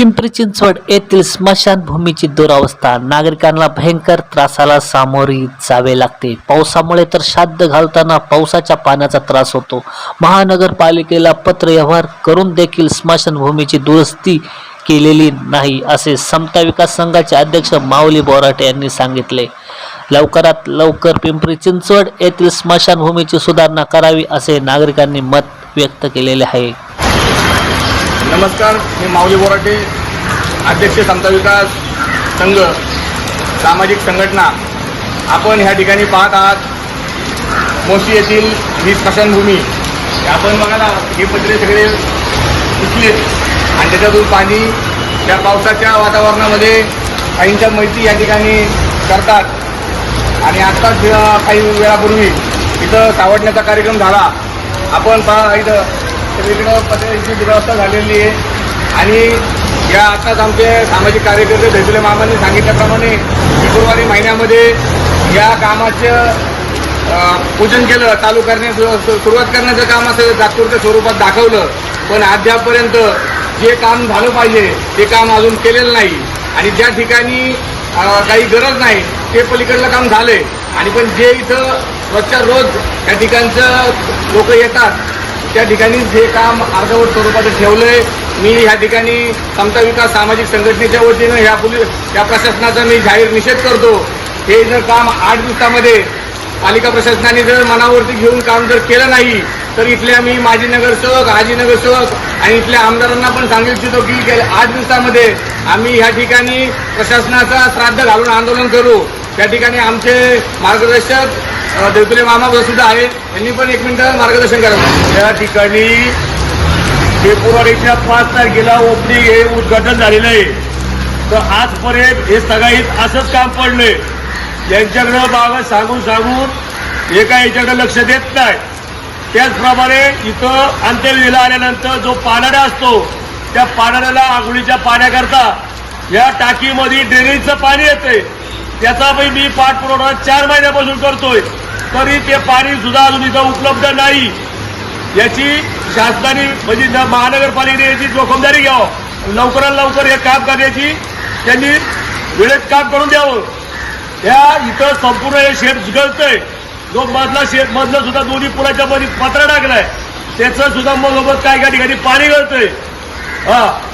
पिंपरी चिंचवड येथील स्मशानभूमीची दुरावस्था. नागरिकांना भयंकर त्रासाला सामोरी जावे लागते. पावसामुळे तर श्राद्ध घालताना पावसाच्या पाण्याचा त्रास होतो. महानगरपालिकेला पत्र व्यवहार करून देखील स्मशानभूमीची दुरुस्ती केलेली नाही असे समता विकास संघाचे अध्यक्ष माऊली बोराटे यांनी सांगितले. लवकरात लवकर पिंपरी चिंचवड येथील स्मशानभूमीची सुधारणा करावी असे नागरिकांनी मत व्यक्त केलेले आहे. नमस्कार मी माऊली बोराटे अध्यक्ष समता विकास संघ सामाजिक संघटना. आपण ह्या ठिकाणी पाहत आहात मोशी येथील ही स्मशानभूमी. आपण बघायला हे पत्रे सगळे उचलेत आणि त्याच्यातून पाणी त्या पावसाच्या वातावरणामध्ये काहींच्या मैत्री या ठिकाणी करतात. आणि आत्ताच काही वेळापूर्वी इथं सावडण्याचा कार्यक्रम झाला. आपण पहा इथं सगळीकडं पत्र्याची दुरावस्था झालेली आहे. आणि या आताच आमचे सामाजिक कार्यकर्ते धैर्य मामांनी सांगितल्याप्रमाणे फेब्रुवारी महिन्यामध्ये या कामाचं पूजन केलं चालू करण्यास सुरुवात करण्याचं काम असं तात्पुरत्या स्वरूपात दाखवलं. पण अद्यापपर्यंत जे काम झालं पाहिजे ते काम अजून केलेलं नाही. आणि ज्या ठिकाणी काही गरज नाही ते पलीकडलं काम झालंय. आणि पण जे इथं रोजच्या रोज त्या ठिकाणचं लोक येतात त्या ठिकाणी जे काम अर्धवट स्वरूपात ठेवलंय मी या ठिकाणी समता विकास सामाजिक संघटनेच्या वतीनं ह्या पोलीस या प्रशासनाचा मी जाहीर निषेध करतो. हे जर काम आठ दिवसामध्ये पालिका प्रशासनाने जर मनावरती घेऊन काम जर केलं नाही तर इथल्या मी माजी नगरसेवक आजी नगरसेवक आणि इथल्या आमदारांना पण सांगू इच्छितो की गेल्या आठ दिवसामध्ये आम्ही ह्या ठिकाणी प्रशासनाचा श्राद्ध घालून आंदोलन करू. त्या ठिकाणी आमचे मार्गदर्शक देवतुले मामा सुद्धा आहे. यांनी पण एक मिनिटं मार्गदर्शन करावं या ठिकाणी फेब्रुवारीच्या पाच तारखेला ओपनिंग हे उद्घाटन झालेलं आहे. तर आजपर्यंत हे सगळीत असंच काम पडलंय. यांच्याकडं बाबा सांगून सांगून एका याच्याकडे लक्ष देत नाही. त्याचप्रमाणे इथं अंत्यविधीला आल्यानंतर जो पाणारा असतो त्या पाणाऱ्याला आंघोळीच्या पाण्याकरता या टाकीमध्ये ड्रेनेजचं पाणी येते त्याचा पण मी पाठपुरवठा चार महिन्यापासून करतोय. तरी ते पाणी सुद्धा अजून इथं उपलब्ध नाही. याची शासनाने म्हणजे महानगरपालिकेने याची जोखमदारी घ्यावं. लवकरात लवकर हे काम करण्याची त्यांनी वेळेत काम करून द्यावं. या इथं संपूर्ण हे शेत गळतंय जो मधला शेत मधलं सुद्धा दोन्ही पुलाच्या मध्ये पत्रा टाकलाय. त्याचं सुद्धा मग काय काय ठिकाणी पाणी गळतंय. हा.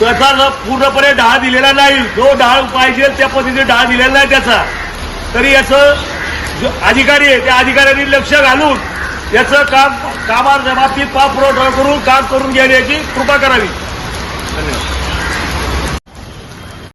त्याचा पूर्णपणे डहा दिलेला नाही. जो ढाळ पाहिजे त्या पद्धतीने डहा दिलेला नाही त्याचा. तरी याचं जो अधिकारी आहे त्या अधिकाऱ्यांनी लक्ष घालून याचं काम कामार बाबतीत पापुरवठा करून काम करून घेण्याची कृपा करावी. धन्यवाद.